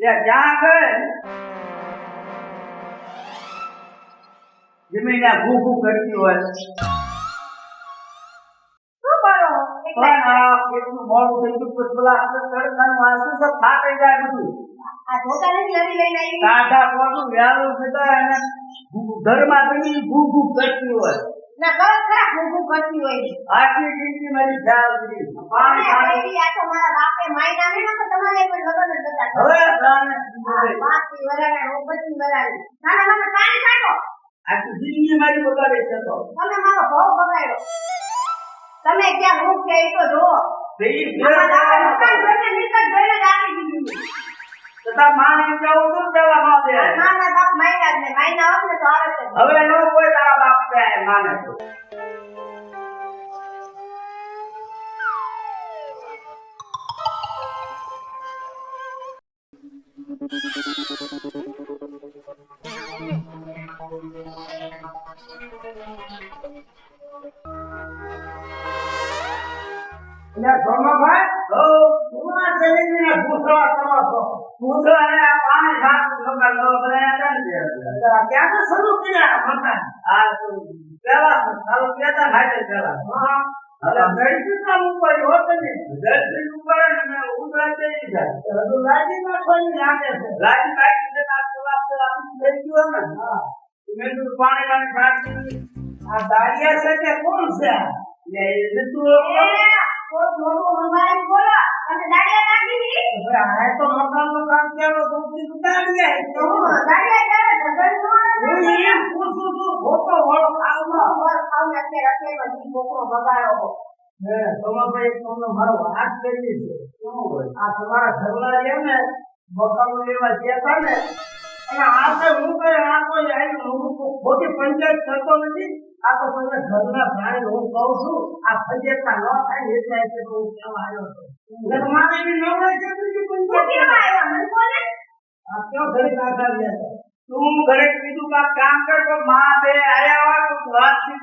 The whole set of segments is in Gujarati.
ત્યાં આગળ. જમીન ભૂ ભૂ કરતી હોય. કેટલું મોડું થઈ ગયું પછી પેલા આપણે તડકાનું વાસણ છે ફાટી જાય બધું. આવી? ટાઢા વ્યાલું થતા એને ઘરમાં જમીન ભૂ ભૂ કરતી હોય. ના કરો ખરા ભૂખું કરતી હોય છે. જિંદગી મારી પાણી પાણી આ તો મારા બાપે માઈ નામે ને તો તમારે પણ લગન જ નતા હવે પ્રાણ બાપની વરાણા હું વરાણી. નાના મને પાણી કાઢો આખી જિંદગી મારી બગાડી થતો તમે મારો ભાવ બગાડ્યો. તમે ક્યાં હું કે તો બાપે મકાન જોઈને જોઈને જ દીધી. તથા માની જવું તો જવા ન દે બાપ માયના જ ને માયના હોત ને તો આવે જ હવે નો કોઈ તારા બાપ કહે માને તો. એટલે સોમાભાઈ હો પૂરા જમીનને ભૂસવા કરો છો આ પાણી સાફ ખબર લો બધા કરી દે ક્યાં તો શરૂ કર્યા મકાન આ તો પેલા ચાલુ કેતા થાય પેલા હા. હવે ગઈ કામ ઉપર હોત ને દર્શન ઉપર ને ઉતરા જઈ જાય હજુ લાજી માં કોઈ નાખે છે. લાજી બાકી છે આ પેલા પેલા થઈ ગયો ને. હા. મેં તો પાણી પાણી સાફ આ દાડિયા છે કે કોણ છે એ તું બોલો. અને દાડિયા નાખી દી. આ તો મકાનનું કામ કેવો તો તું ઉતારી જાય તો દાડિયા નો હું એમ પૂછું છું ખોટો વળ ખાઈને અત્યારે અત્યારે બધી છોકરો બગાડો હો. તમને મારો વાત કરી છે. શું આ તમારા ઘરના જેમ ને મકાન લેવા ગયા હતા ને અને આ તો હું કહે આ કોઈ તો પંચાયત થતો નથી. આ તો તમે ઘરના ભાઈ હું કહું છું આ ફજેતા ન થાય એટલે એટલે હું કેમ આવ્યો છું મારે છે બીજી તું પંચાયત કેમ મને બોલે. આ કયો ઘરે ગયા? તું ઘરે કીધું કે કામ કર તો માં બે આયા હોય તો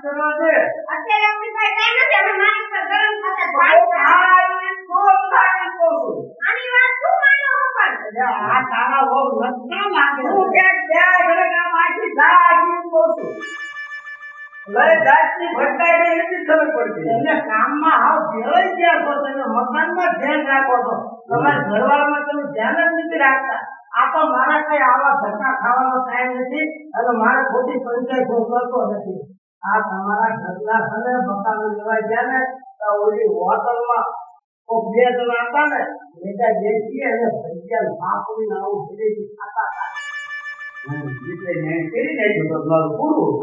કરવા દે અત્યારે આપણી પાસે time નથી. અમે મારી ઉપર ગરમ થતા તો ભાઈ આ એને તો લાગી કહું છું. આની વાત શું માનો હું પણ? એટલે આ તારા બહુ લક્ષણ લાગે છે. તું ક્યાંક ગયા ઘરે કામ આખી જા આખી એમ કહું છું. લઈ એટલી પડતી. એટલે કામમાં હાવ ભેળાઈ ગયા તમે, મકાનમાં ધ્યાન રાખો છો. તમારા ઘરવાળામાં તમે ધ્યાન જ નથી રાખતા. આ તો મારા કઈ આવા ધક્કા ખાવાનો ટાઈમ નથી અને મારે ખોટી પંચાયત હું કરતો નથી. આ તમારા ઘરના ઘરે મકાન લેવા ગયા ને ઓલી હોટલમાં બે જણા હતા ને ભેગા જે અને ભજીયા આવું ખાતા.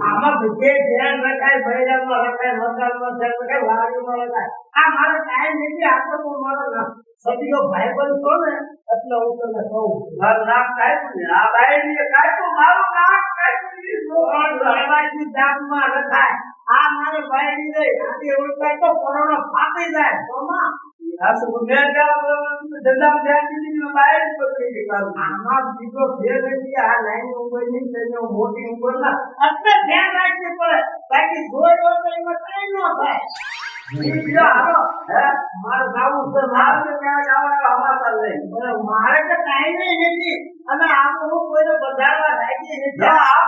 આમાં બધે ધ્યાન રખાય ભૈરામાં રખાય ધ્યાન રખાય વાડીમાં રખાય આ મારો ટાઈમ નથી, આ તો તું મારો ના- સદીઓ ભાઈબંધ છો ને એટલે હું તમને કહું મારું નામ કાઢ્યું ને આ બાઈને કાઢ્યું મારું નામ કાઢ્યું રહેવાથી જાતમાં રખાય આ મારે બાયડી નહીં આથી ઓળખાય તો કોરોના ફાટી જાય. આ શું મેં ત્યાં ધંધા ધ્યાન દીધી બાયડ પકડી ગઈ મારું આમાં બીજો ફેર નથી આ લાઈન ઉપરની તેને મોટી ઉંમર ના. એટલે ધ્યાન રાખવી પડે બાકી જોઈ તો એમાં કઈ ન થાય. મારે જાવું મારે તો કાંઈ નહીં અને આ તો હું કોઈને આપણે બજારવા આ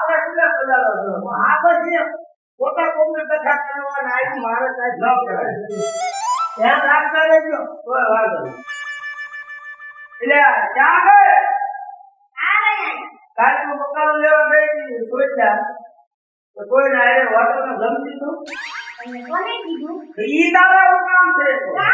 કાંઈ ક્યાં ગયે. કાલે તું લેવા ગઈ સોચ્યા કોઈ ના અરે હોટલ ગમતી તું કોને કીધું? ઈ તારા હું છે આ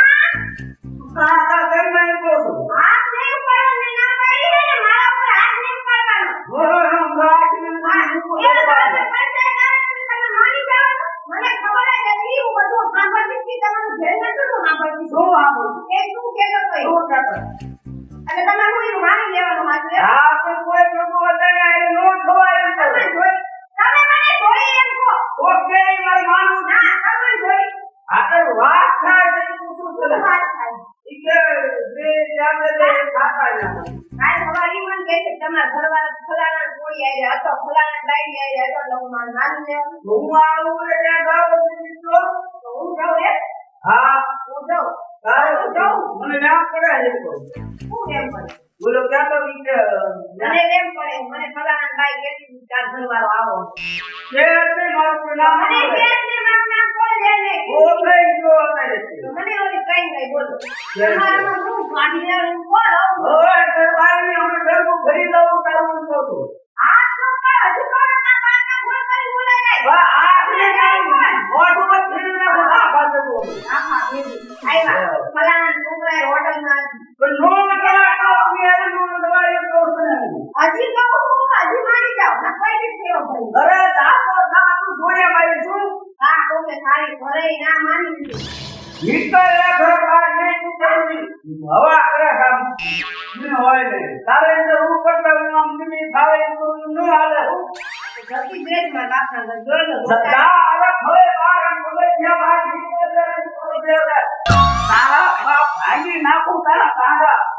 હા હા ઘરમાં એમ છું હાથ નહીં ઉપાડવાનો ના પાડી છે મારા ઉપર હાથ નહીં ઉપાડવાનો. બોલો હું ગાડી હા, એ બરાબર પંચાયત આવે છે તમે માની જાઓ મને ખબર જ હતી હું બધું સાંભળતી હતી તમારું ધ્યાન નતું હું સાંભળતી શું આવું એ શું કહેતો હતો શું કહેતો એટલે તમે હું એનું માની લેવાનું માત્ર હા તો કોઈ પ્રભુ વધારે આને નો ખબર એમ તમે ઓકે મારી માનું ના તમે જોઈ આગળ વાત થાય છે તો હું શું શું કરું વાત થાય? ઈ બે જાતે બે ખાતા રહ્યા કાલ સવારે ઈ કહે છે તમારા ઘરવાળા ફલાણા છોડી આવ્યા હતો ફલાણા બાઈ આવ્યા એટલે હું મારું માની લેવાનું હું આવું ને ગાવ તો તો હું જાઉં હા. હું જાઉં? જાઉં? મને ના પડે શું એમ બોલો ક્યાં તો મને એમ પડે મને ફલાણા બાઈ કેટલી ચાર ઘરવાળો આવો એટલે મારું કોઈ નામ મને ન લે. ગેસ ને મારું નામ કોઈ લે નહીં ઓ થઈ ગયો અમારે છે. મને ઓલી કઈ નહીં બોલો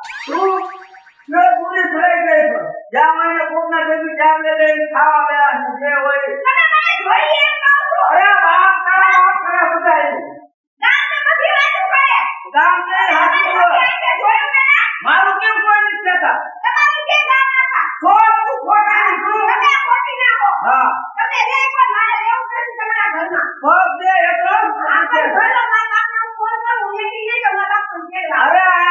કાંડા. તું પૂરી સરાઈ ગઈ છે. જ્યાં મને કોકના ભેગી જામ લે લે, ખાવા ગયા છે, જે હોય. તમે મને જોઈ એમ કહું છું અરે બાપ, તારા બાપ તારા બધાય. ગામને બધી વાતો કરે ગામ ને હાથી જોયું ને મારું કેમ કોઈ નથી? તમારું ગામ તું ખોટાની શું? તમે ખોટી નાખો હા. તમે રે પણ મારે રહેવું નથી તમારા ઘરમાં પગ દે એટલો જ આ છે. પણ ઘરનો મારા બાપને ફોન કરું હું એથી અરે આ.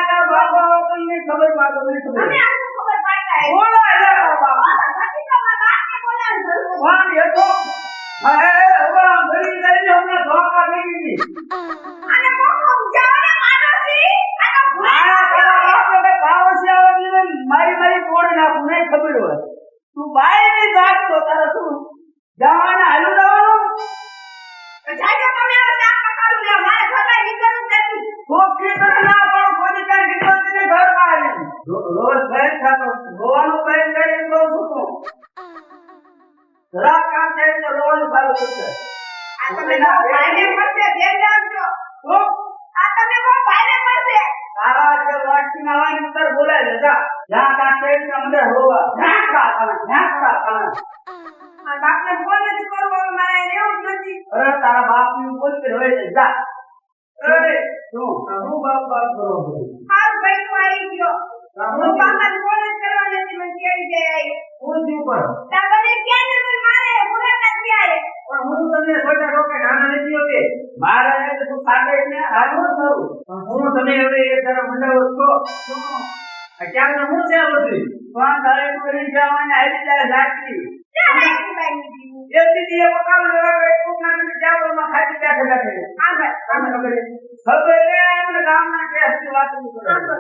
તો મારા ને મારી તોડી નાખું, નહીં ખબર હોય. તું બાયની જાત તો તારા તું જવાના હાલ્યું રોજ ભેંસ ખાતો. રોવાનું કહું છું તું. જરાક કામ થાય એટલે રોવાનું ચાલુ થશે. આ તમે ભાઈને પડશે, ધ્યાન રાખજો. શું? આ તમે બહુ ભાઈને પડશે. તારા જે વાટકીમાં હોય ને ઉત્તર બોલાય લે, જ્યાં કાંઈ થાય એટલે અમને રોવા. ઝાંખરા તને, ઝાંખરા તને. આ બાપને ફોન નથી કરવો, મારે રહેવું જ નથી. અરે તારા બાપની બોલ કે હોય જા. શું? શું બાપ બાપ કરો ક્યાં રાખી દીદી એ પકાવ લેવા ગઈ, કોકના ઘરે ચાવલમાં ખાલી બેઠા બેઠા. આ છે? ખબર છે, એમને ગામના કે હજી વાતો કરે.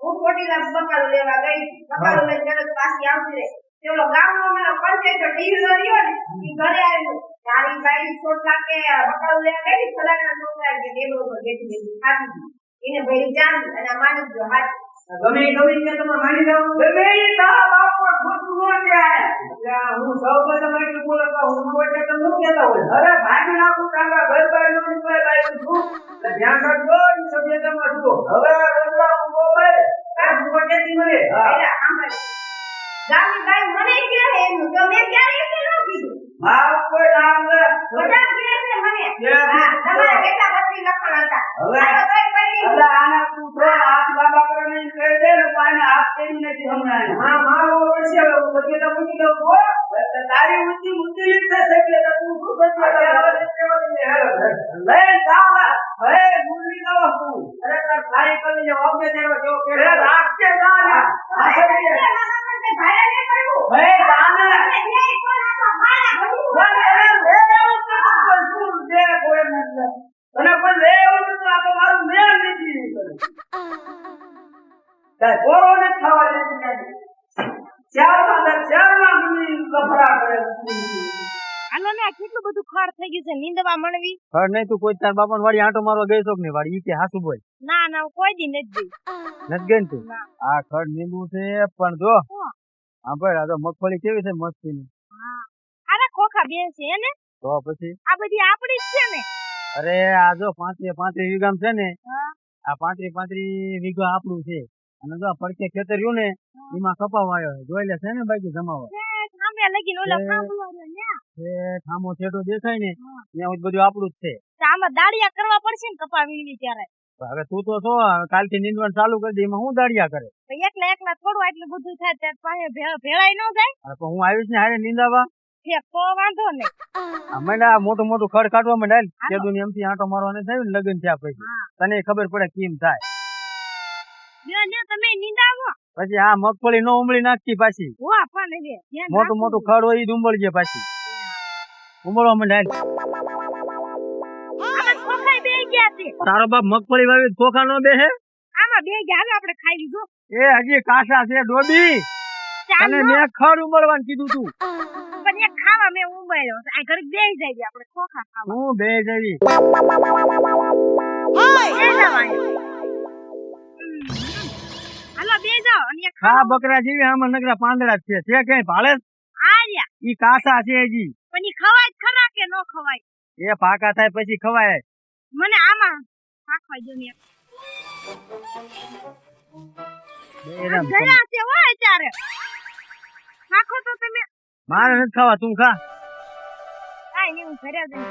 હું ચોટીલા બકાલું લેવા ગઈ બકાલું લઈને તરત પાછી આવતી રહી પેલો ગામનો અમારો પંચાયત ઢીલો રહ્યો ને ઈ ઘરે આવ્યો તારી બાઈ છોટલા કે બકાલું લેવા ગઈ ફલાણા છોકરા કે ટેબલ ઉપર બેઠી બેઠી હતી. એને ભાઈ જાણી અને માની ગયો હાથ ગમે ગમે કે તમે માની જાઓ. ગમે એ તારા બાપ ખોટું ન જાય. એટલે હું સૌ પ્રથમ એટલું બોલો તો હું હોય એટલે તમે શું કહેતા હોય? અરે ભાગી નાખું તાંગા ઘર બહાર ન નીકળે બાયું છું. એટલે ધ્યાન રાખજો, ઈ સભ્યતામાં છું. હવે રંગલા ઊભો કરે આ મોટે થી સાંભળ ગામની બાઈ મને કહે છે એનું તો મેં ક્યારે એમને ન કીધું મારું કોઈ નામ ન બધા કહે છે મને કે હા તમારા કેટલા બત્રી લખણ હતા હવે? કેટલું થઈ ગયું છે નીંદવા મણવી ખર નહીં તું કોઈ તાર બાપા વાડી આંટો મારવા ગઈ છો કે નહીં વાડી ઈ કે હાસુ બોલ ના ના કોઈ દી નથી ગઈ. નથી ગઈ તું? આ ખડ નીંદવું છે પણ જો. હા. ભાઈ આ તો મગફળી કેવી છે મસ્તી ની અરે ખોખા બે છે એને તો પછી? આ બધી આપડી જ છે ને? અરે આ જો પાંત્રી પાંત્રીસ વીઘામ છે ને આ પાંત્રી પાંત્રી વીઘા આપણું છે. અને જો પડકે ખેતર રહ્યું ને એમાં કપાવ આવ્યો જોઈ લે છે ને બાકી જમાવા સામે લગીને ઓલો એ- રહ્યો ને. છે ઠામો છેટો દેખાય ને ત્યાં બધું આપણું જ છે. તો આમાં દાડિયા કરવા પડશે ને કપા વીણવી ત્યારે હવે તું તો છો કાલથી નીંદવાનું ચાલુ કરી દે એમાં હું દાડિયા કરે? એકલા એકલા થોડું આટલું બધું થાય ત્યારે પાસે ભેળાય ભેળાઈ ન જાય. તો હું આવીશ ને હારે નીંદાવા? મોટું મોટું ખડ કાઢવા માંડ્યા કેદું એમથી આંટો મારવાને થયું ને લગ્ન થયા પછી. તને ખબર પડે કેમ થાય. તમે નીંદાવો. પછી આ મગફળી નો ઉમળી નાખતી પાછી. મોટું મોટું ખડ હોય ઈ જ પાછી. ઉમળવા છે. તારો બાપ મગફળી વાવી ચોખા નો બેહે? આમાં બે ગયા આપણે ખાઈ લીધો. એ હજી કાસા છે ડોબી. અને મેં ખડ ઉંબળવાનું કીધું તું. પણ એક ખાવા મેં ઉમળ્યો. આ ઘડીક બે જાય આપણે ખોખા ખાવા. હું બે જવી. હમ. હાલો બે જાઓ. અને ખા બકરા જેવી આમાં નકરા પાંદડા જ છે. છે ક્યાંય ભાળે? આ રહ્યા ઈ કાસા છે હજી. પણ ઈ ખવાય જ ખરા કે ન ખવાય? એ પાકા થાય પછી ખવાય. મને આમાં પાકવા જો ને બેરામ છે હો અત્યારે. નાખો તો તમે. મારે નથી ખાવા તું ખા. કાંઈ નહીં હું ઘરે જઈને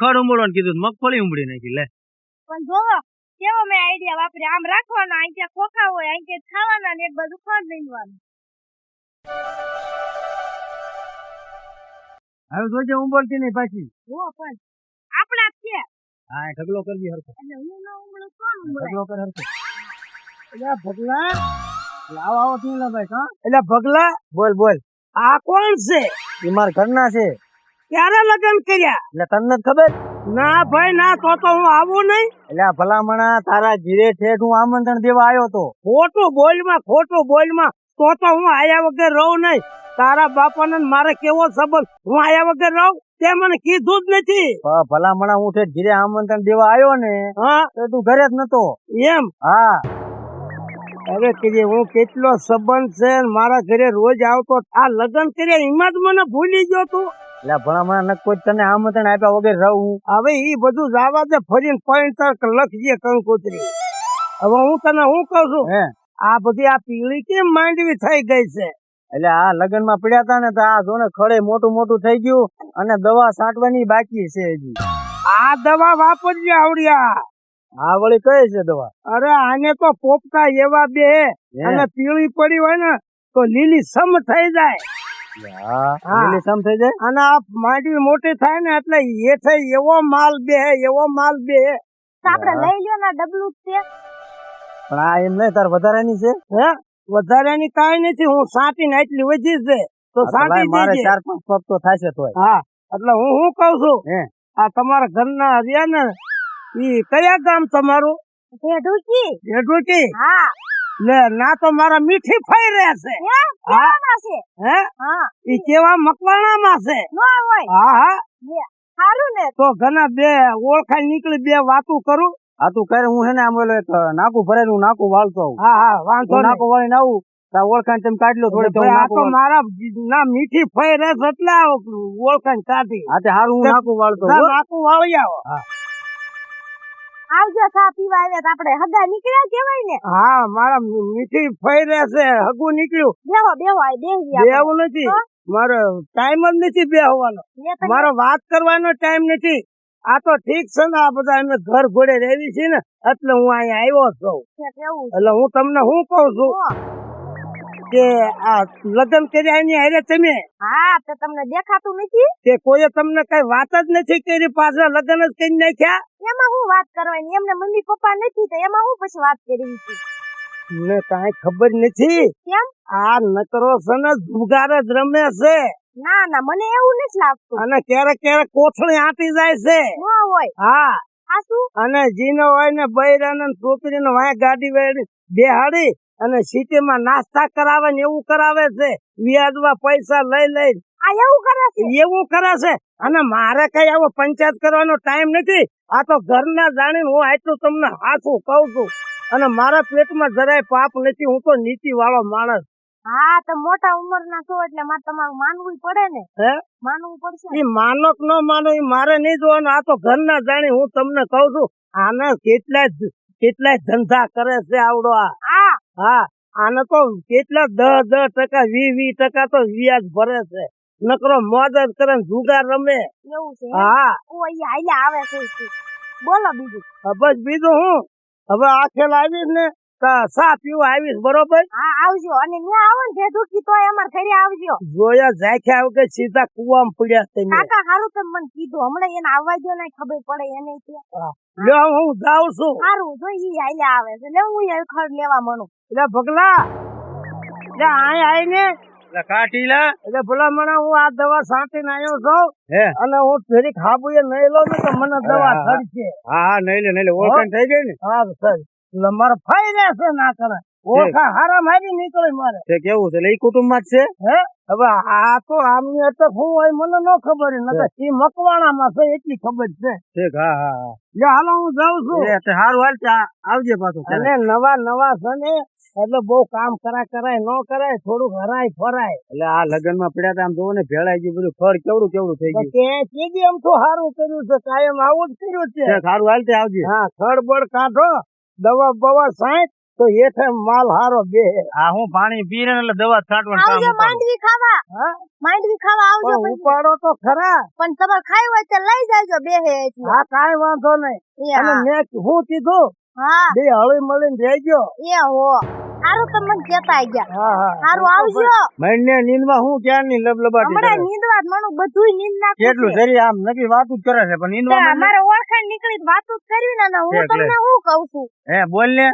ખડ ઉમળવાનું કીધું મગફળી ઉમળી નાખી લે. પણ જોવો કેવો મેં આઈડિયા વાપર્યો. આમ રાખવાના અહીં ત્યાં ખોખા હોય અહીં ત્યાં ખાવાના ને એક બાજુ ખડ નીંદવાનું હવે જોજે ઉંબળતી નહીં પાછી. હો પણ આપણા જ છે. હા ઢગલો કરવી હરખો. એટલે હું ના ઉંબળું કોણ ઉંબળે ઢગલો કર હરખો. એટલે ભગલા. લાવ આવો તું લા ભાઈ હા? એટલે ભગલા બોલ બોલ. આ કોણ છે? એ મારા ઘરના છે. ક્યારે લગ્ન કર્યા? એટલે તને ખબર? ના ભાઈ ના તો તો હું આવું નહીં. એટલે ભલામણા તારા જીરે ઠેઠ હું આમંત્રણ દેવા આવ્યો તો. ખોટું બોલમાં ખોટું બોલમાં. તો તો હું આયા વગર રહું નહીં. તારા બાપાને ને મારે કેવો સંબંધ? હું આયા વગર રહું? તે મને કીધું જ નથી. ભલામણા હું ઠેઠ જીરે આમંત્રણ દેવા આવ્યો ને હા. તો તું ઘરે જ નતો. એમ? હા. અરે કીજે હું કેટલો સંબંધ છે મારા ઘરે રોજ આવતો. આ લગ્ન કર્યા એમાં જ મને ભૂલી ગયો તું. એટલે ભલામણા ન કોઈ તને આમંત્રણ આપ્યા વગર રહું. હવે એ બધું જવા દે ફરીને પોઈન્ટ લખજે કંકોત્રી. હવે હું તને હું કઉ છું? હે? આ બધી આ પીળી કેમ માંડવી થઈ ગઈ છે? એટલે આ લગ્નમાં પડ્યા હતા ને તો આ જો ને ખડે મોટું મોટું થઈ ગયું અને દવા છાંટવાની બાકી છે હજી. આ દવા વાપરજે આવડિયા. આ વળી કઈ છે દવા? અરે આને તો પોપટા એવા બે અને પીળી પડી હોય ને તો લીલી સમ થઈ જાય. થઈ જાય? અને આ માંડવી મોટી થાય ને એટલે હેઠે એવો માલ બે એવો માલ બે. તો આપણે લઈ લ્યો ને ડબલું છે પણ આ એમ નહીં તાર વધારાની છે? હે? વધારાની કાંઈ નથી હું સાટીને એટલી વધી છે તો સાટી મારે ચાર પાંચ પગ તો થશે તો હા એટલે હું શું કઉ છું? હે? આ તમારા ઘરના હરિયા ને ઈ કયા ગામ તમારું? ઢેઢુકી ઢેઢુકી હા. લે ના તો મારા મીઠી ફઈ રહેશે. હે? છે? હે? હા. ઈ કેવા મકવાણામાં છે? હા હા. સારું ને. તો ઘણા બે ઓળખાણ નીકળી બે વાતું કરું. હા તું કરે હું છે ને આમ એક નાકું ભરેલું નાકું વાળતો હા હા વાંધો હું નાકું વાળીને આવું ઓળખાણ તમે કાઢી લો થોડી હું આ તો મારા ના મીઠી ફઈ રહેશે એટલે ઓળખાણ કાઢી. હા તે હારું હું નાકું વાળતો નાકું વાળી આવો. આવજો સા પીવા આવ્યા તો આપણે હગા નીકળ્યા કેવાય ને. હા મારા મીઠી ફઈ છે હગું નીકળ્યું. બેહો બેહો આ બેહી બેહવું નથી. મારો ટાઈમ જ નથી બેહવાનો. મારો વાત કરવાનો ટાઈમ નથી. આ તો ઠીક છે ને આ બધા અમે ઘર ઘોડે રહેવી છે ને એટલે હું અહીંયા આવ્યો છું. એટલે હું તમને શું કઉ છું. કે આ લગ્ન કર્યા એની હારે તમે? હા તો તમને દેખાતું નથી? કે કોઈ તમને કઈ વાત જ નથી કરી પાછળ લગ્ન જ કરી નાખ્યા? એમાં હું વાત કરવાની? એમને મમ્મી પપ્પા નથી તો એમાં હું પછી વાત કરી મને કાંઈ ખબર નથી. કેમ? આ નકરો સન જુગાર જ રમે છે. ના ના મને એવું નથી લાગતું. અને ક્યારેક ક્યારેક કોથળી આંટી જાય છે. હા હોય. હા. આ શું? અને જીનો હોય ને બૈરાને ને છોકરીને વાય ગાડી વાળી બેહાડી અને સિટીમાં નાસ્તા કરાવે ને એવું કરાવે છે. વ્યાજમાં પૈસા લઈ લઈ. આ એવું કરે છે? એવું કરે છે. અને મારે કઈ આવો પંચાયત કરવાનો ટાઈમ નથી. આ તો ઘરના જાણીને હું આટલું તમને હાથું કઉ છું. અને મારા પેટમાં જરાય પાપ નથી. હું તો નીતિ વાળો માણસ. હા તો મોટા ઉંમરના છો એટલે મારે તમારું માનવું પડે ને? હે? માનવું પડશે? એ માનો કે ન માનો એ મારે નહીં જોવાનું. આ તો ઘરના જાણી હું તમને કઉ છું. આને કેટલા કેટલાય ધંધા કરે છે આવડો આ. આ હા આને તો કેટલા દસ દસ ટકા વીસ વીસ ટકા તો વ્યાજ ભરે છે. નકરો મોજ જ કરે જુગાર રમે. એવું છે હા. ઓય હાલે આવે છે બોલો બીજું. બસ બીજું હું? હવે આખે લાવીશ ને. સા પીવા આવીશ બરોબર? હા આવજો. અને ન્યા આવો ને જે દુખી અમાર ઘરે આવજો. જોયા જાખ્યા કે સીધા કુવામાં પડ્યા તમે. કાકા હારું તમે મને કીધું. હમણાં એને આવવા દો ને ખબર પડે એને કે. લ્યો હું જાઉં છું. સારું જો ઈ હાલે આવે છે. ને હું એ ખડ લેવા મણું એટલે ભગલા. એટલે આય આય ને. એટલે કાટીલા એટલે ભલા મને હું આ દવા સાંટીને આવ્યો છું. હે? અને હું ફેરી ખાબુએ નહીં લઉં ને તો મને દવા. થડશે હા. હા નહીં લે નહીં લે. ઓળખાણ થઈ ગઈ ને? હા સર. એટલે મારે ફાઈ રહેશે ના કરે. ઓળખા હારા મારી નીકળે મારે. તે કેવું છે? એ કુટુંબમાં જ છે? હે? હવે આ તો આમની અટક હું હોય મને ન ખબર નકર ઈ મકવાણામાં છે એટલી ખબર છે. ઠીક હા હા લે હાલો હું જાઉં છું. એ તે હારું હાલ ચા આવજે પાછું અને નવા નવા છે ને એટલે બહુ કામ કરા કરાય ન કરાય થોડું હરાય ફરાય. એટલે આ લગ્નમાં પડ્યા તા આમ જોવો ને ભેળાઈ ગયું બધું ફળ કેવડું કેવડું થઈ ગયું? કે કેદી એમ તો સારું કર્યું છે કાયમ આવું જ કર્યું છે. સારું હાલ તે આવજે. હા ખડબડ કાઢો. દવા બવા સાંઠ તો હેઠે માલ હારો બે. આ હું પાણી પી ને એટલે દવા છાંટવાનું કામ આવજો માંડવી ખાવા. હા? માંડવી ખાવા આવજો પણ ઉપાડો તો ખરા. પણ તમારે ખાઈ હોય તો લઈ જાજો બે હે એટલે. હા કાઈ વાંધો નહીં. એ અને હા. મેં હું કીધું હા. બે હળી મળીને રહેજો. એ હો. સારું તમે કેતા ગયા. હા આવજો. મહિને નીંદમાં હું ક્યાં ની લબલબાટી હમણાં. નીંદવા મને બધું નીંદ નાખું કેટલું. સરી આમ નક્કી વાત જ કરે છે પણ નીંદવા. અમારે ઓળખાણ નીકળી વાત જ કરવી ને હું તમને હું કહું છું? હે બોલ ને.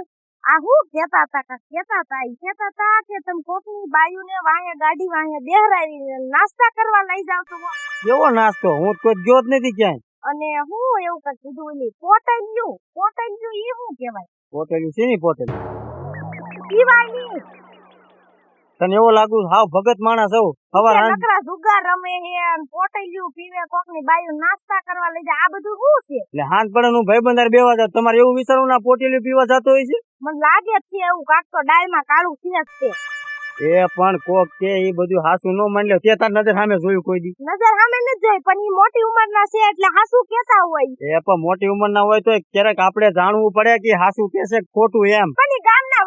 આ હું કેતા હતા કે કેતા હતા કેતા હતા કે તમે કોકની બાયુને વાંહે ગાડી વાંહે બેહરાવી નાસ્તા કરવા લઈ જાવ તો કેવો નાસ્તો? હું તો ગયો જ નથી ક્યાંય. અને હું એવું કઈ કીધું ઓલી પોટલિયું પોટલિયું એ શું કહેવાય? પોતેલી છે ની તને એવો લાગુ હાવ ભગત માણસ હો હવાર નકરા જુગાર રમે હે અને પોટલિયું પીવે કોકની બાયું નાસ્તા કરવા લઈ જાય. આ બધું શું છે? એટલે હાથ પડે હું ભાઈબંધાર બેવા જાત તમારે એવું વિચારવું ના પોટેલી પીવા જતો હોય છે? મને લાગે છે એવું કાક તો ડાયમાં કાળું છે જ એ પણ કોક કે એ બધું હાસુ ન માની લે તે તાર નજર સામે જોયું કોઈ દી. નજર સામે નથી જોઈ પણ ઈ મોટી ઉંમરના છે એટલે હાસુ કેતા હોય. એ પણ મોટી ઉંમર ના હોય તો ક્યારેક આપણે જાણવું પડે કે હાસુ કે છે ખોટું એમ. પણ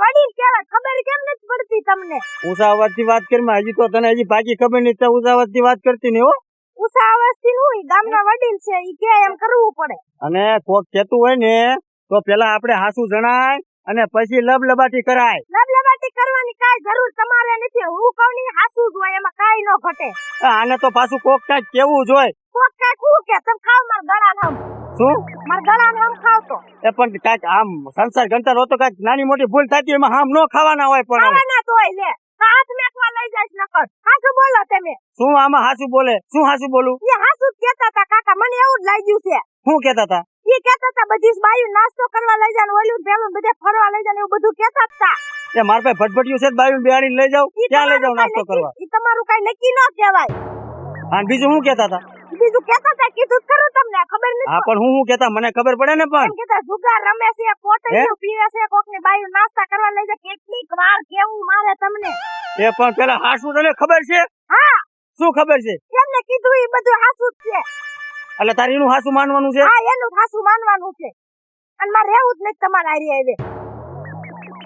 વડીલ કેવા ખબર કેમ નથી પડતી તમને? અવાજથી વાત કરી હજી તો તને હજી બાકી ખબર નહીં તો થી વાત કરતી નહીં હો. ઉષા અવસ્થી હું ગામના વડીલ છે ઈ કે એમ કરવું પડે. અને કોક કેતું હોય ને તો પેલા આપણે હાસુ જણાય અને પછી લબલબાટી કરાય. લબલબાટી કરવાની કાઈ જરૂર તમારે નથી. હું કહું હાસુ જ હોય એમાં કાઈ ન ઘટે. આને તો પાછું કોક કાક કેવું જ હોય. કોક કાક હું કે તમે ખાવ માર ગળા નામ શું? માર ગળા નામ ખાવ તો. એ પણ કાક આમ સંસાર ગંતર હોતો કાક નાની મોટી ભૂલ થતી એમાં આમ ન ખાવાના હોય પણ ખાવાના તો હોય લે. હાથ મેકવા લઈ જાય નકર. હાસુ બોલો તમે. શું આમાં હાસુ બોલે? શું હાસુ બોલું? એ હાસુ કેતા તા કાકા મને એવું જ લાગ્યું છે. શું કેતા તા એ કેતા હતા બધી બાયુ નાસ્તો કરવા લઈ જાને ઓલું પેલું બધે ફરવા લઈ જાય એવું બધું કેતા હતા. એ માર પાસે ભટભટિયું છે બાયું બેહાડીને લઈ જાવ ક્યાં લઈ જાવ નાસ્તો કરવા? એ તમારું કઈ નક્કી ન કહેવાય. અને બીજું શું કેતા હતા? બીજું કેતા હતા કીધું ખરું તમને ખબર નથી હા પણ હું હું કેતા મને ખબર પડે ને પણ. કેતા જુગાર રમે છે કોટડીઓ પીવે છે કોકની બાયું નાસ્તા કરવા લઈ જાય કેટલીક વાર કેવું મારે તમને. એ પણ પેલા હાસુ તને ખબર છે? હા. શું ખબર છે? એમને કીધું એ બધું હાસુ જ છે. એટલે તારીનું હાસુ માનવાનું છે? હા એનું હાસુ માનવાનું છે. અને મારે રહેવું જ નથી તમારા આરી આવે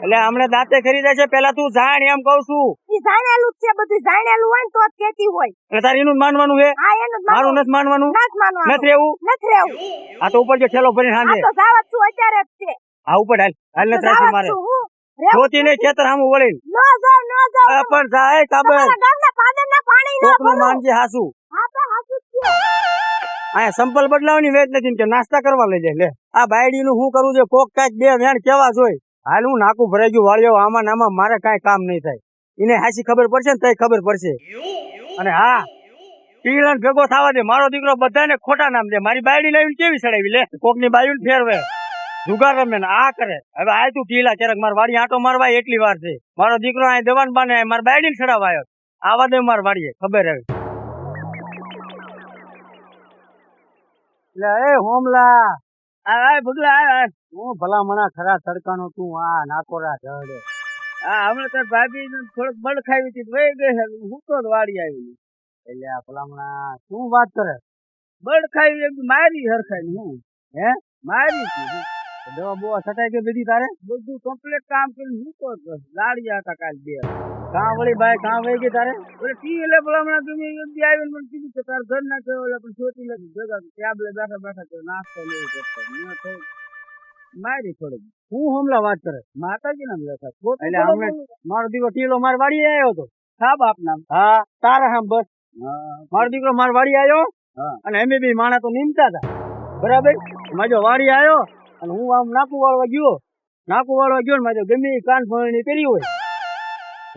એટલે હમણે દાંતે ખરીદે છે પેલા તું જાણ એમ કઉ છું. ઈ જાણેલું છે બધું જાણેલું હોય ને તો જ કેતી હોય. એટલે તારે એનું માનવાનું છે? હા એનું મારું નથી માનવાનું? નથી માનવાનું. નથી રહેવું? નથી રહેવું. આ તો ઉપર જો ઠેલો ભરીને આ તો જાવત છું અત્યારે જ છે. આ ઉપર હાલ. હાલ નથી રાખી મારે. જોતી નહીં ખેતર સામું વળીને. ન જાવ ન જાવ પણ જાય કાબર. ગામના પાદરના પાણી ન કોકનું માનજી હાસુ. હા તો હાસુ છે. અહીંયા સંપલ બદલાવાની વેચ નથી કે નાસ્તા કરવા લઈ જાય લે. આ બાયડી નું શું કરવું છે? કોક કાંઈક બે વેણ કેવા જોઈ હાલ હું નાકું ભરાઈ ગયું વાળ્યો આમાં નામાં મારે કાંઈ કામ નહીં થાય. એને હાસી ખબર પડશે ને તઈ ખબર પડશે. અને હા પીળણ ભેગો થવા દે, મારો દીકરો બધાને ખોટા નામ દે. મારી બાયડી લાવીને કેવી ચડાવી લે? કોકની બાયું ફેરવે. જુગાર રમે ને આ કરે. હવે આ તું ઢીલા ક્યારેક મારા વાડી આટો મારવા એટલી વાર છે. મારો દીકરો અહીં દવાન બાને મારા બાયડી ચડાવવા આવ્યો આવા દે મારા વાડીએ ખબર હવે એટલે એ હોમલા. આ ભગલા. હું ભલામણા ખરા તડકાનો તું આ નાકોરા ઢળે. આ હમણાં તાર ભાભી થોડુંક બળ ખાવી હતી વહી ગઈ હું તો વાડી આવી એટલે આ ભલામણા શું વાત કરે? બળ ખાવી એમ મારી હરખાઈ હું. હે? મારી. દવા બવા છટાઈ ગઈ બધી તારે? બધું કમ્પ્લીટ કામ કરીને હું તો લાડિયા હતા કાલ બે. કાં વળી ભાઈ કાં વહી ગઈ તારે? એટલે ટી એટલે બોલા હમણાં તમે યોગી આવીને મને કીધું કે તાર ઘર ના કહેવાય એટલે છોટી નથી જગા બધા બેઠા બેઠા કે નાસ્તો ને એવું મેં તો મારી થોડી. હું હમણાં વાત કરે? માતાજી નામ લેતા એટલે અમે મારો દીકરો ટીલો માર વાડી આવ્યો હતો. હા બાપ નામ. હા તારા હામ બસ. મારો દીકરો માર વાડી આવ્યો હા. અને અમે બી માણા તો નીમતા હતા. બરાબર? માજો વાડી આવ્યો અને હું આમ નાકુ વાળવા ગયો. નાકુ વાળવા ગયો ને માજો ગમે કાન ફોણી કરી હોય.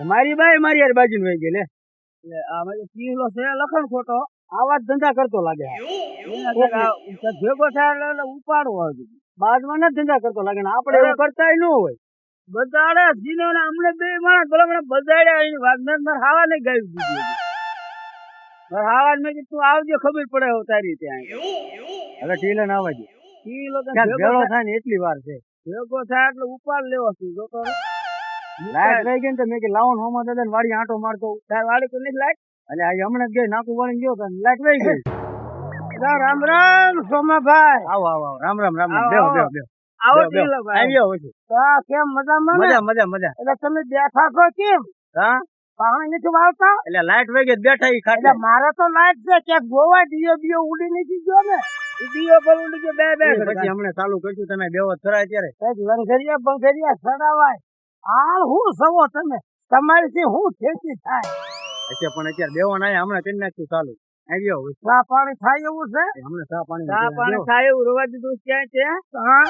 મારી બાઈ મારી યાર બાજુ વહી ગઈ લે એટલે આ મારે પીલો છે લખણ ખોટો આવા ધંધા કરતો લાગે. ભેગો થાય એટલે ઉપાડવો આવજો બાજમાં ના ધંધા કરતો લાગે ને આપણે એવું કરતા ન હોય. બધાડે જીને અમને બે માણસ ભલે મને બધાડ્યા વાગનાર માર હાવા નહીં ગાયું દીધું મારે હાવા મેં કીધું તું આવજો ખબર પડે હો તારી ત્યાં હવે ટીલે ના લોકો ક્યાંક ભેગો થાય- થાય ને એટલી વાર છે. ભેગો થાય એટલે ઉપાડ લેવો છું જો તો લાઈટ રહી ગઈ ને મેં કે લાવો હોમ દાદા ને વાડી આંટો મારતો તાર વાડી તો નથી લાગ? એટલે આ હમણાં જ ગઈ નાકુ વાળી ગયો લાઈટ રહી ગઈ. રામ રામ સોમાભાઈ. આવો આવો આવો. રામ રામ રામ બેહો બેહો બેહો. આવો બેહો, ભાઈ. આવ્યો તો આ કેમ મજામાં મજા મજા મજા. એટલે તમે બેઠા છો કેમ? હા? પાણી નથી વાવતા? એટલે લાઈટ વહી ગઈ બેઠા ઈ એટલે મારે તો લાઈટ છે ક્યાંક ગોવા ડીઓ બીઓ ઉડી નથી ગયો ને? ડીઓ પર ઉડી ગયો બે બે પછી હમણાં ચાલુ કરશું તમે બેવો થરા કંઈક લંઘરિયા બંઘરિયા સડાવાય હાલ હું સવો તમે? તમારી થી હું ખેતી થાય? એટલે પણ અત્યારે બેહો ના હમણાં કરી નાખ્યું ચાલુ. આવ્યો ચા પાણી થાય એવું છે? હમણાં ચા પાણી ચા પાણી થાય એવું રવા દીધું ક્યાં છે? હા?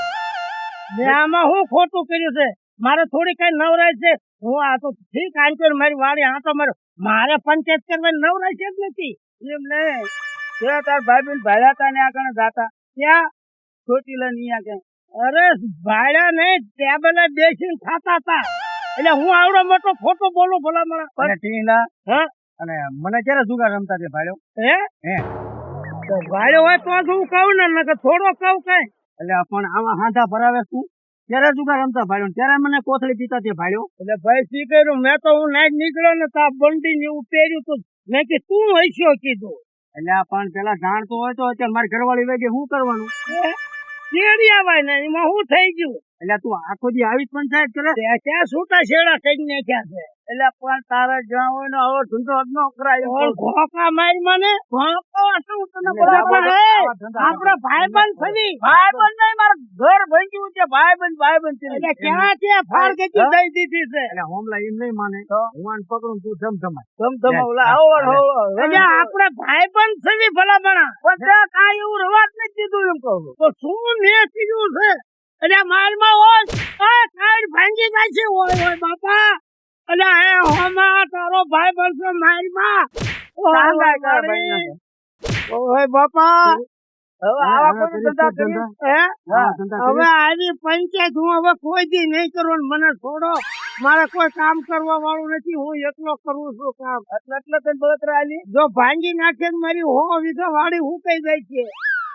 મેં આમાં હું ખોટું કર્યું છે? મારે થોડી કઈ નવરાય છે? હું આ તો ઠીક આંચો મારી વાડી આ તો મારો મારે પંચાયત કરવાની નવરાય છે જ નથી. એમ નહીં. તાર ભાઈ બેન ભાઈ હતા ને આ કણે જાતા. ત્યાં છોટી ની આ કઈ અરે ભાડ્યા ને ટેબલે બેસીને ખાતા તા એટલે હું આવડો મોટો ખોટો બોલું ભલા મને અને હા? અને મને ક્યારે જુગાર રમતા છે ભાડ્યો હે? હે? તો ભાડ્યો હોય તો હું કહું ને નકર થોડો કહું કઈ. એટલે પણ આવા હાંધા ભરાવે શું? ત્યારે જુગાર રમતા ભાડ્યો ત્યારે મને કોથળી પીતા છે ભાડ્યો એટલે ભાઈ શી કર્યું? મેં તો હું નાઈટ નીકળ્યો ને તા બંડી ને એવું પહેર્યું તું. મેં કે તું હૈસ્યો કીધું? એટલે પણ પેલા જાણતો હોય તો અત્યારે મારી ઘરવાળી વેગે શું કરવાનું? શેરી આવાય ને એમાં શું થઈ ગયું? એટલે તું આખો દી આવી પંચાયત કરે. ત્યાં છૂટા શેડા કરી નાખ્યા છે. એટલે પણ તારા જ્યાં હોય ને હવે ધંધો જ ન કરાય. ઘોકા મારી મને? ઘોકો શું તને બરાબર આવા- હે આવા આપડે. ભાઈબંધ થવી ભાઈબંધ નહીં મારું ઘર ભાંગ્યું છે ભાઈબંધ ભાઈબંધ છે. એટલે ક્યાં છે ફાળ ગતી દઈ દીધી છે? એટલે હોમલા એમ નહીં માને. હું પકડું તું ધમધમાય. ધમ તમ ઓલા આવો આવો એટલે આપણે ભાઈબંધ થવી ભલામણા. પણ તે કાંઈ એવું રવાજ નથી દીધું એમ કહું તો શું મેં કીધું છે એટલે માલમાં હોય આ કાંઈ ભાંગી જાય છે ઓય ઓય બાપા એટલે હે હોમા તારો ભાઈ બનશો મારીમાં કાંઈ કાંઈ ભાઈ ના ઓય બાપા! હવે આવા કોઈ ધંધા કરી હે? હવે આવી પંચાયત હું હવે કોઈ દી નહીં કરવાનું મને છોડો. મારે કોઈ કામ કરવા વાળું નથી હું એકલો કરું છું કામ. એટલે એટલે તને બળતરા આલી જો ભાંગી નાખે મારી હો વાળી હું હુકાઈ જાય છે?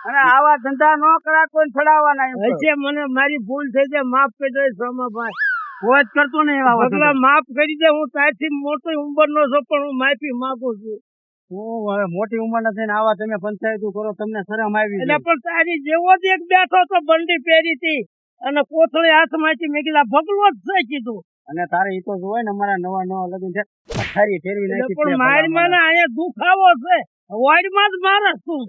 અને આવા ધંધા ન કરા કોઈ છડાવવાના હશે મને મારી ભૂલ થઈ જાય માફ કરી દે સોમાભાઈ કોઈ જ કરતો નહીં પગલા માફ કરી દે હું તારથી મોટો ઉંમર નો છું પણ હું માફી માંગુ છું. મોટી ઉંમર ના થઈને આવા તમે પંચાયત કરો તમને શરમ આવી એટલે પણ તારી જેવો જ એક બેઠો તો બંડી પહેરી હતી અને કોથળી હાથમાંથી મેં કીધા ભગલો જ થઈ કીધું. અને તારે એ તો જોવે ને અમારા નવા નવા લગ્ન છે પથારી ફેરવી નાખી પણ મારી મને અહીંયા દુખાવો છે વાડમાં જ મારે શું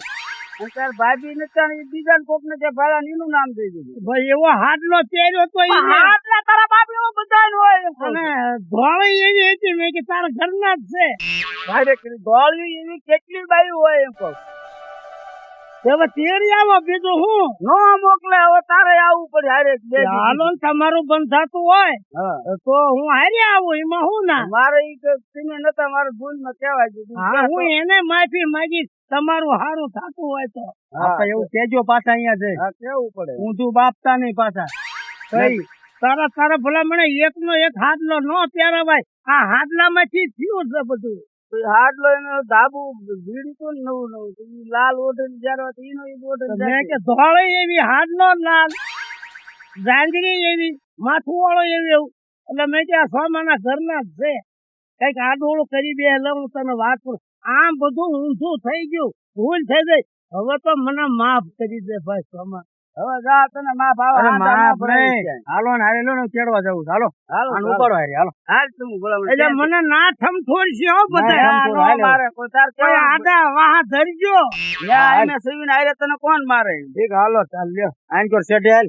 તાર ભાભી ને ત્યાં બીજા કોક ને ત્યાં ભાડા એનું નામ થઈ ગયું ભાઈ એવો હાડલો પહેર્યો તો હાડલા તારા બાપ એવો બધા હોય અને ધોળી એવી હતી મેં કે તારા ઘરના જ છે. ધોળી એવી કેટલી બાઈ હોય એમ કહું હવે તેરી બીજું હું? નો મોકલે હવે તારે આવવું પડે હારે હાલો તમારું તમારું બંધાતું હોય તો હું હારે આવું એમાં હું ના? મારે ઈ તમે નતા મારે ભૂલમાં કહેવાય દીધું હા હું એને માફી માંગીશ. તમારું સારું થતું હોય તો. હા એવું કેજો પાછા અહીંયા છે કેવું પડે? ઊંધું બાપતા નહીં પાછા. કઈ? તારા તારા ભલા મને એક નો એક હાડલો નો ત્યારે ભાઈ આ હાથલા માંથી થયું છે બધું. હાડલો એનો ધાબુ ભીડતું નવું નવું લાલ ઓઢણ જયારે હતો ઈનો ઓઢણ મેં કે ધોળે એવી હાડલો લાલ. જાંજરી એવી માથું વાળો એવી એવું. એટલે મેં કે આ સોમાના ઘરના જ છે. કંઈક આડોળું કરી બે એટલે હું તને વાત કરું. આમ બધું ઊંધું થઈ ગયું. ભૂલ થઈ ગઈ. હવે તો મને માફ કરી દે ભાઈ સોમા. હવે જા તને માં ભાવ ભરાઈ નહીં. હાલો ને હાલો ને ચેડવા જવું. હાલો. હાલો. ઉપાડો હારી, હાલો. હાલ તું બોલાવ એટલે મને ના થમથોડ છે હો બધા મારે કોઈ તાર કોઈ આડા વાહ ધરજો. યા એને સુવીને આયરે તને કોણ મારે? ઠીક હાલો ચાલ લ્યો. આઈન કોર શેઠે હાલ.